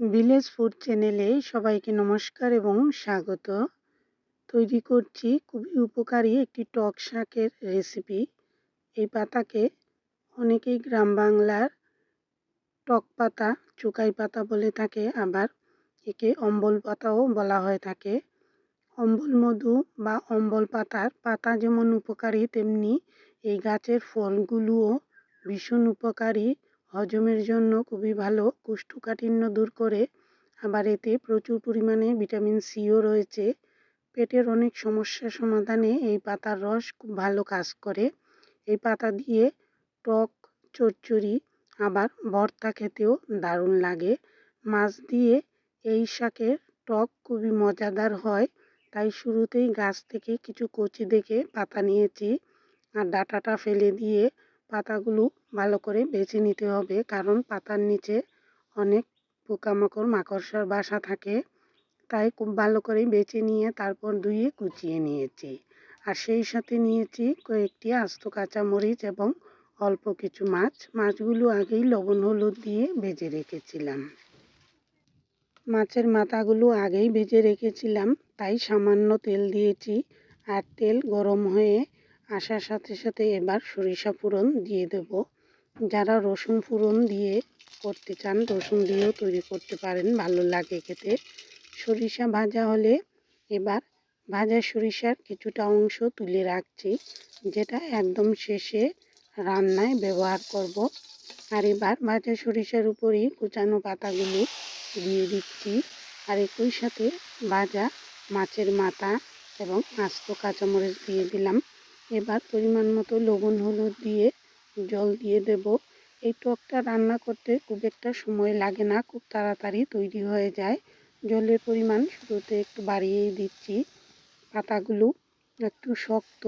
Village food চ্যানেলে সবাইকে নমস্কার এবং স্বাগত। তৈরি করছি খুবই উপকারী একটি টক শাকের রেসিপি এই পাতাকে অনেকেই গ্রাম বাংলার টক পাতা, চুকাই পাতা বলে থাকে, আবার একে অম্বল পাতাও বলা হয়ে থাকে। অম্বল মধু বা অম্বল পাতার পাতা যেমন উপকারী, তেমনি এই গাছের ফলগুলোও ভীষণ উপকারী। হজমের জন্য খুবই ভালো। কোষ্ঠকাঠিন্য দূর করে আবার এতে প্রচুর পরিমাণে ভিটামিন সিও রয়েছে। পেটের অনেক সমস্যার সমাধানে এই পাতার রস খুব ভালো কাজ করে। এই পাতা দিয়ে টক, চচ্চড়ি, আবার ভর্তা খেতেও দারুণ লাগে। মাছ দিয়ে এই শাকের টক খুবই মজাদার হয়, তাই শুরুতেই গাছ থেকে কিছু কচি দেখে পাতা নিয়েছি। আর ডাটাটা ফেলে দিয়ে পাতাগুলো ভালো করে বেছে নিতে হবে। কারণ পাতার নিচে অনেক পোকামাকড়, মাকড়সার বাসা থাকে। তাই খুব ভালো করে বেছে নিয়ে তারপর ধুয়ে কুচিয়ে নিয়েছি। আর সেই সাথে নিয়েছি কয়েকটি আস্ত কাঁচামরিচ এবং অল্প কিছু মাছ। মাছগুলো আগেই লবণ, হলুদ দিয়ে ভেজে রেখেছিলাম। মাছের মাথাগুলো আগেই ভেজে রেখেছিলাম। তাই সামান্য তেল দিয়েছি। আর তেল গরম হয়ে আসার সাথে সাথে এবার সরিষা ফোড়ন দিয়ে দেব। যারা রসুন ফোড়ন দিয়ে করতে চান, রসুন দিয়েও তৈরি করতে পারেন, ভালো লাগে খেতে। সরিষা ভাজা হলে এবার ভাজা সরিষার কিছুটা অংশ তুলে রাখছি, যেটা একদম শেষে রান্নায় ব্যবহার করব। আর এবার ভাজা সরিষার উপরেই কুচানো পাতাগুলো দিয়ে দিচ্ছি। আর একই সাথে ভাজা মাছের মাথা এবং আস্ত কাঁচামরিচ দিয়ে দিলাম। এবার পরিমাণ মতো লবণ, হলুদ দিয়ে জল দিয়ে দেব। এই টকটা রান্না করতে খুব একটা সময় লাগে না, খুব তাড়াতাড়ি তৈরি হয়ে যায়। জলের পরিমাণ শুরুতে একটু বাড়িয়েই দিচ্ছি। পাতাগুলো একটু শক্ত,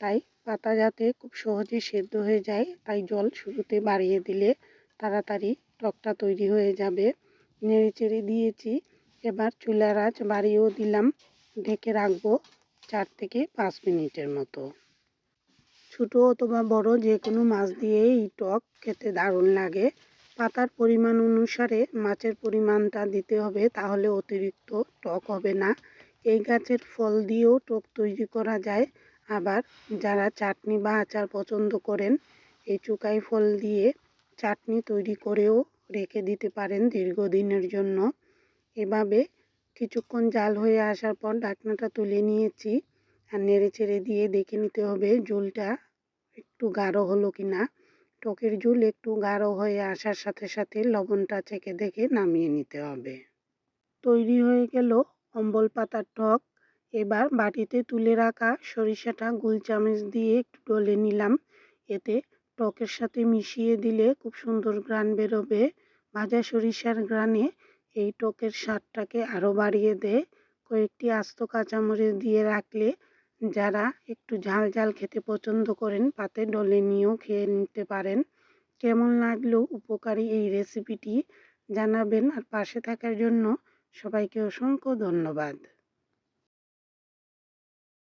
তাই পাতা যাতে খুব সহজে সেদ্ধ হয়ে যায়, তাই জল শুরুতে বাড়িয়ে দিলে তাড়াতাড়ি টকটা তৈরি হয়ে যাবে। নেড়ে চেড়ে দিয়েছি। এবার চুলার আঁচ বাড়িয়েও দিলাম, ঢেকে রাখব চার থেকে পাঁচ মিনিটের মতো। ছোটো অথবা বড় যে কোনো মাছ দিয়ে এই টক খেতে দারুণ লাগে। পাতার পরিমাণ অনুসারে মাছের পরিমাণটা দিতে হবে তাহলে অতিরিক্ত টক হবে না। এই গাছের ফল দিয়েও টক তৈরি করা যায়। আবার যারা চাটনি বা আচার পছন্দ করেন, এই চুকাই ফল দিয়ে চাটনি তৈরি করেও রেখে দিতে পারেন দীর্ঘদিনের জন্য। এভাবে কিছুক্ষণ জাল হয়ে আসার পর ঢাকনাটা তুলে নিয়েছি। আর নেড়ে চেড়ে দিয়ে দেখে নিতে হবে ঝোলটা একটু গাঢ় হলো কি না টকের ঝোল একটু গাঢ় হয়ে আসার সাথে সাথে লবণটা চেখে দেখে নামিয়ে নিতে হবে। তৈরি হয়ে গেল অম্বল পাতার টক এবার বাটিতে তুলে রাখা সরিষাটা গুল চামচ দিয়ে একটু ডলে নিলাম। এতে টকের সাথে মিশিয়ে দিলে খুব সুন্দর গ্রান বেরোবে। ভাজা সরিষার গ্রানে এই টকের স্বাদটাকে আরও বাড়িয়ে দেয় কয়েকটি আস্ত কাঁচামরিচ দিয়ে রাখলে যারা একটু ঝাল ঝাল খেতে পছন্দ করেন, পাতে ডলে নিয়েও খেয়ে নিতে পারেন। কেমন লাগল উপকারী এই রেসিপিটি জানাবেন আর পাশে থাকার জন্য সবাইকে অসংখ্য ধন্যবাদ।